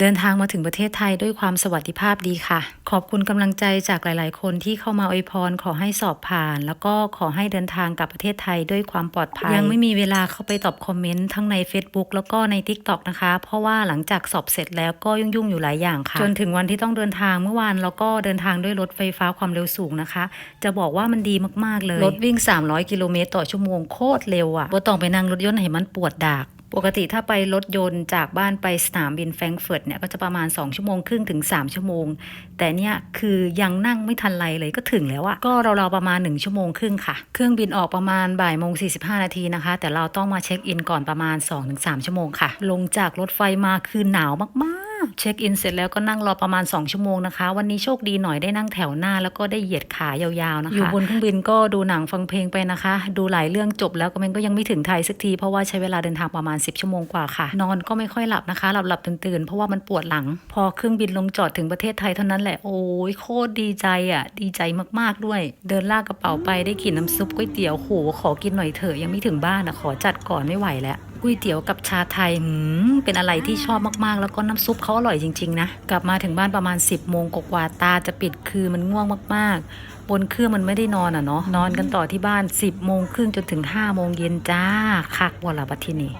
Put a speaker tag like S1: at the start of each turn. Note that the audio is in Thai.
S1: เดินทางมาถึงประเทศไทยด้วยความสวัสดิภาพดีค่ะ ขอบคุณกำลังใจจากหลาย ๆ คนที่เข้ามาอวยพรขอให้สอบผ่าน แล้วก็ขอให้เดินทางกลับประเทศไทยด้วยความปลอดภัย ยังไม่มีเวลาเข้าไปตอบคอมเมนต์ทั้งใน Facebook แล้วก็ใน TikTok นะคะ เพราะว่าหลังจากสอบเสร็จแล้วก็ยุ่ง ๆ อยู่หลายอย่างค่ะ จนถึงวันที่ต้องเดินทางเมื่อวานเราก็เดินทางด้วยรถไฟฟ้าความเร็วสูงนะคะ จะบอกว่ามันดีมาก ๆ เลยรถวิ่ง 300 กิโลเมตรต่อชั่วโมงโคตรเร็วอะบ่ต้องไปนั่งรถยนต์ให้มันปวดดาก ปกติถ้าไปรถยนต์จากบ้านไปสนามบินแฟรงก์เฟิร์ตเนี่ยก็จะประมาณ 2 ชั่วโมงครึ่งถึง 3 ชั่วโมง แต่เนี่ยคือยังนั่งไม่ทันไรเลยก็ถึงแล้วอะก็เราๆประมาณ 1 ชั่วโมงครึ่งค่ะ เครื่องบินออกประมาณบ่ายโมง45 นาทีนะคะ แต่เราต้องมาเช็คอินก่อนประมาณ 2-3 ชั่วโมงค่ะ ลงจากรถไฟมาคือหนาวมาก เช็คอินเสร็จแล้วก็นั่งรอประมาณ 2 ชั่วโมงนะคะ วันนี้โชคดีหน่อยได้นั่งแถวหน้า แล้วก็ได้เหยียดขายาวๆนะคะ อยู่บนเครื่องบินก็ดูหนังฟังเพลงไปนะคะ ดูหลายเรื่องจบแล้วก็มันก็ยังไม่ถึงไทยสักทีเพราะว่าใช้เวลาเดินทางประมาณ 10 ชั่วโมงกว่าค่ะ นอนก็ไม่ค่อยหลับนะคะ หลับหลับตื่นตื่นๆเพราะว่ามันปวดหลัง พอเครื่องบินลงจอดถึงประเทศไทยเท่านั้นแหละโอ้ยโคตรดีใจอะ ดีใจมากๆด้วย เดินลากกระเป๋าไปได้กินน้ำซุปก๋วยเตี๋ยวโหขอกินหน่อยเถอะยังไม่ถึงบ้านอะขอจัดก่อนไม่ไหวแล้ว ก๋วยเตี๋ยวกับชาไทยหืมเป็นอะไรที่ชอบมากๆ แล้วก็น้ำซุปเขาอร่อยจริงๆนะ กลับมาถึงบ้านประมาณ 10โมงกว่าตาจะปิดคือมันง่วงมากๆ บนเครื่องมันไม่ได้นอนอะเนาะนอนกันต่อที่บ้าน 10โมงครึ่งจนถึง5โมงเย็นจ้าคักวละบัตที่นี่